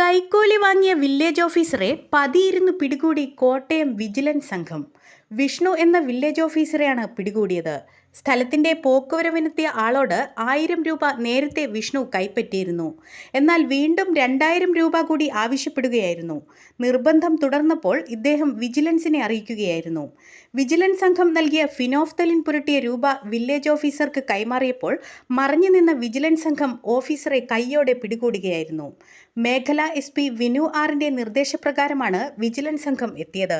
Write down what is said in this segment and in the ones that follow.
കൈക്കൂലി വാങ്ങിയ വില്ലേജ് ഓഫീസറെ പതിയിരുന്നു പിടികൂടി കോട്ടയം വിജിലൻസ് സംഘം. വിഷ്ണു എന്ന വില്ലേജ് ഓഫീസറെയാണ് പിടികൂടിയത്. സ്ഥലത്തിന്റെ പോക്കുവരവിനെത്തിയ ആളോട് ആയിരം രൂപ നേരത്തെ വിഷ്ണു കൈപ്പറ്റിയിരുന്നു. എന്നാൽ വീണ്ടും രണ്ടായിരം രൂപ കൂടി ആവശ്യപ്പെടുകയായിരുന്നു. നിർബന്ധം തുടർന്നപ്പോൾ ഇദ്ദേഹം വിജിലൻസിനെ അറിയിക്കുകയായിരുന്നു. വിജിലൻസ് സംഘം നൽകിയ ഫിനോഫ്തലിൻ പുരട്ടിയ രൂപ വില്ലേജ് ഓഫീസർക്ക് കൈമാറിയപ്പോൾ മറഞ്ഞു നിന്ന വിജിലൻസ് സംഘം ഓഫീസറെ കൈയോടെ പിടികൂടുകയായിരുന്നു. മേഖല എസ് പി വിനു ആറിന്റെ നിർദ്ദേശപ്രകാരമാണ് വിജിലൻസ് സംഘം എത്തിയത്.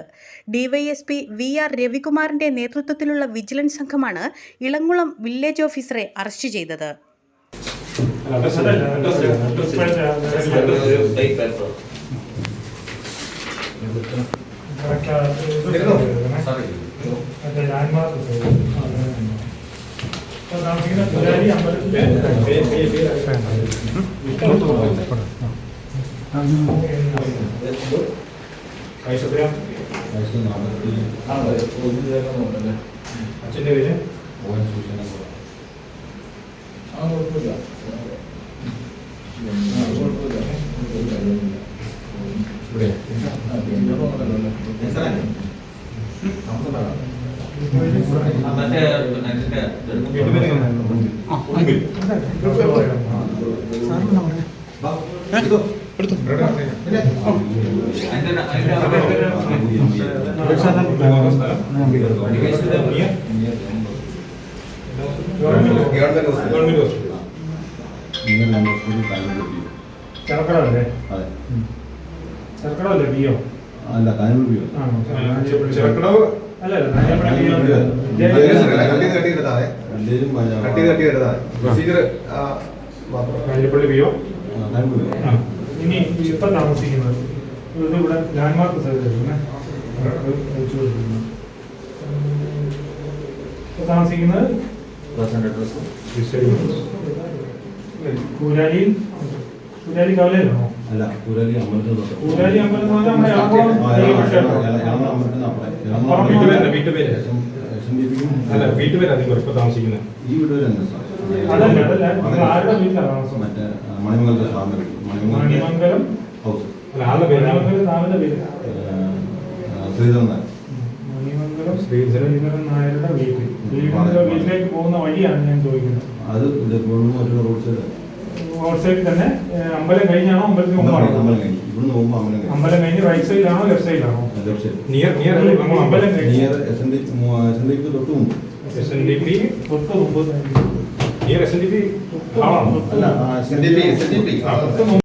ഡിവൈഎസ്പി വി ആർ രവികുമാറിന്റെ നേതൃത്വത്തിലുള്ള വിജിലൻസ് സംഘമാണ് ഇളങ്കുളം വില്ലേജ് ഓഫീസറെ അറസ്റ്റ് ചെയ്തത്. അച്ഛന്റെ അഡ്രസ് ഗവൺമെന്റ് ഹോസ്പിറ്റൽ ചെറുക്കടല്ലേ പി ഒ അല്ല ചിറക്കടവ് കാഞ്ഞിരപ്പള്ളി. ഇനി ഇപ്പൊ താമസിക്കുന്നത് ഇത് ഇവിടെ ലാൻഡ്മാർക്ക് താമസിക്കുന്നത് കൂരാലിയിൽ? കൂരാലി കവലയിലാണോ? അല്ല പുരലി അമ്പലത്തിൽ ഈ വീട് മറ്റേ മണിമംഗലത്തെ സാറിന്റെ മണിമംഗലം? ഹൗസ്. ശ്രീധരൻ നായർ. മണിമംഗലം ശ്രീധരൻ നായരുടെ വീട്ടിൽ വീട്ടിലേക്ക് പോകുന്ന വഴിയാണ് ഞാൻ ചോദിക്കുന്നത്. അത് ഇതെപ്പോഴും മറ്റൊരു ഒരു റോഡ് സൈഡ് റോഡ് സൈഡിൽ തന്നെ അമ്പലം കഴിഞ്ഞാണോ അമ്പലത്തിന് മുമ്പാണോ? അമ്പലം കഴിഞ്ഞു. ഇവിടുന്ന് പോകുമ്പോൾ അമ്പലം കഴിഞ്ഞു. കഴിഞ്ഞ് റൈറ്റ് സൈഡിലാണോ ലെഫ്റ്റ് സൈഡിലാണോ ലെഫ്റ്റ് നിയർ നിയർ അമ്പലം near S N D S N ഡിക്ക് തൊട്ട് മുമ്പ്. എസ് എൻ ഡി പി തൊട്ട് മുമ്പ്. Near S N D P D തൊട്ട് മുമ്പ്